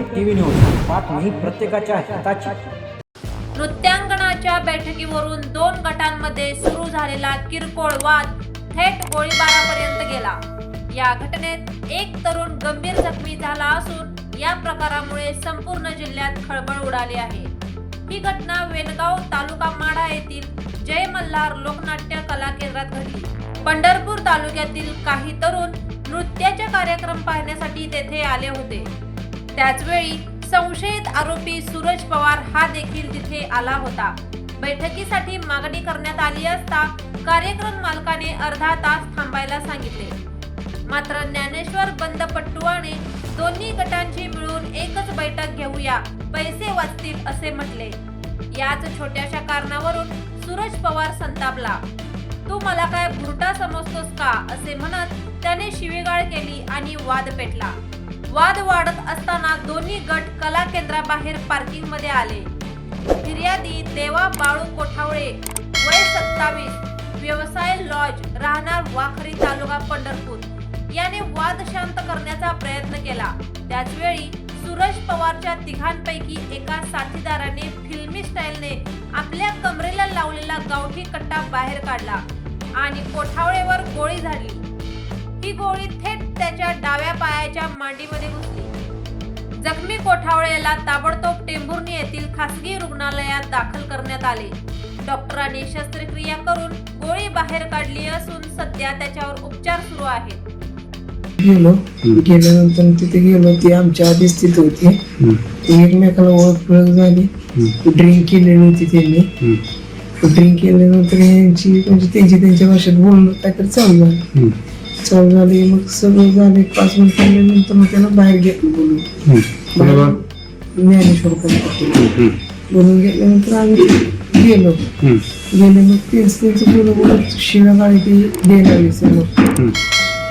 TV news बातमी प्रत्येकाच्या हिताची. नृत्यांगणाच्या बैठकीवरून दोन गटांमध्ये सुरू झालेला किरकोळ वाद थेट गोळीबारापर्यंत गेला. या घटनेत एक तरुण गंभीर जखमी झाला असून या प्रकारामुळे संपूर्ण जिल्ह्यात खळबळ उडाली आहे. ही घटना वेनगाव तालुका माढा येथील जय मल्हार लोकनाट्य कला केंद्रात घडली. पंढरपूर तालुक्यातील काही तरुण नृत्याचे कार्यक्रम पाहण्यासाठी तेथे आले होते. त्याचवेळी संशयित आरोपी सूरज पवार हा देखील तिथे आला होता. बैठकीसाठी मागणी करण्यात आली असता कार्यक्रम मालकाने अर्धा तास थांबायला सांगितले. मात्र ज्ञानेश्वर बंदपट्टुआने दोन्ही गटांची मिळून एकच बैठक घेऊया पैसे वाचतील असे म्हटले. याच छोट्याशा कारणावरून सूरज पवार संतापला. तू मला काय भुरटा समजतोस का? असे म्हणत त्याने शिवीगाळ केली आणि वाद पेटला. वाद वाढत असताना दोन्ही गट कला केंद्राबाहेर पार्किंगमध्ये आले. फिर्यादी देवा बाळू कोठावळे वय सत्तावीस व्यवसाय लॉज राहणार वाखरी तालुका पंढरपूर. याने वाद शांत करण्याचा प्रयत्न केला. त्याच वेळी सूरज पवारच्या तिघांपैकी एका साथीदाराने फिल्मी स्टाईलने आपल्या कमरेला लावलेला गावठी कट्टा बाहेर काढला आणि कोठावळेवर गोळी झाली ही गोळी थेट त्याच्या डाव्या पायाच्या मांडीमध्ये घुसली. जखमी कोठावळेला ताबडतोब टेंभुर्णी येथील खासगी रुग्णालयात दाखल करण्यात आले. डॉक्टरांनी शस्त्रक्रिया करून गोळी बाहेर काढली असून सध्या त्याच्यावर उपचार सुरू आहेत. गेलो. गेल्यानंतर तिथे गेलो. ती आमच्या आधीच तिथे होती. ती एकमेकाला ओळख ओळख झाली ड्रिंक केलेली होती त्यांनी. ड्रिंक केल्यानंतर यांची म्हणजे त्यांची त्यांच्या भाषेत बोलणं काहीतरी चालू झालं. चालू झाले मग सगळं झाले पाच मिनिट थांबल्यानंतर मग त्याला बाहेर घेतलं बोलून. ज्ञानेश्वर पण बोलून गेल्यानंतर आम्ही गेलो. गेले मग तेच त्यांचं बोलत बोलत शिव्या गाडी ती द्यायला समोर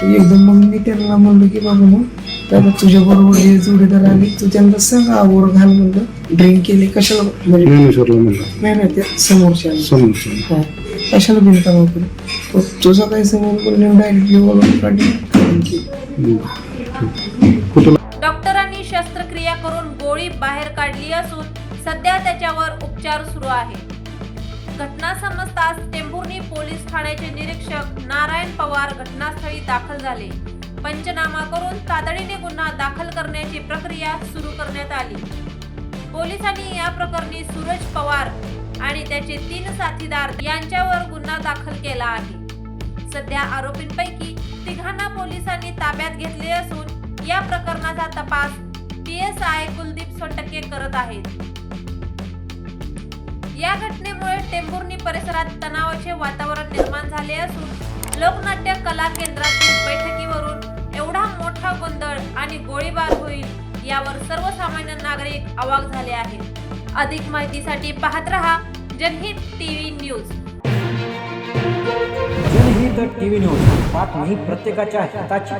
एकदम मग मी त्यांना म्हणलं की बाबा मग दादा तुझ्या बरोबर जे जोडीदार आले तू त्यांना सांग आवर घाल म्हणलं. ड्रिंक केली कशाला? म्हणजे नाही नाही त्या समोरच्या समोरच्या. हा. कशाला बिनकाम वगैरे तुझा काही समोर बोलले डायरेक्टली बोलून काढली डॉक्टरांनी शस्त्रक्रिया करून गोळी बाहेर काढली असून सध्या त्याच्यावर उपचार सुरू आहे घटना समजताच टेंभुर्णी पोलीस ठाण्याचे निरीक्षक नारायण पवार घटनास्थळी दाखल झाले. पंचनामा करून तातडीने गुन्हा दाखल करण्याची प्रक्रिया सुरू करण्यात आली. पोलिसांनी या प्रकरणी सूरज पवार आणि त्याचे तीन साथीदार यांच्यावर गुन्हा दाखल केला आहे. सध्या आरोपींपैकी तिघांना पोलिसांनी ताब्यात घेतले असून या प्रकरणाचा तपास P S I Kuldeep Sotke करत आहेत. या घटनेमुळे टेंभुर्णी परिसरात तणावाचे वातावरण निर्माण झाले असून लोकनाट्य कला केंद्रातील बैठकीवरून एवढा मोठा गोंधळ आणि गोळीबार यावर सर्वसामान्य नागरिक अवाक झाले आहेत. अधिक माहितीसाठी पाहत रहा Janhit TV news. Janhit TV news बातमी प्रत्येकाच्या हिताची.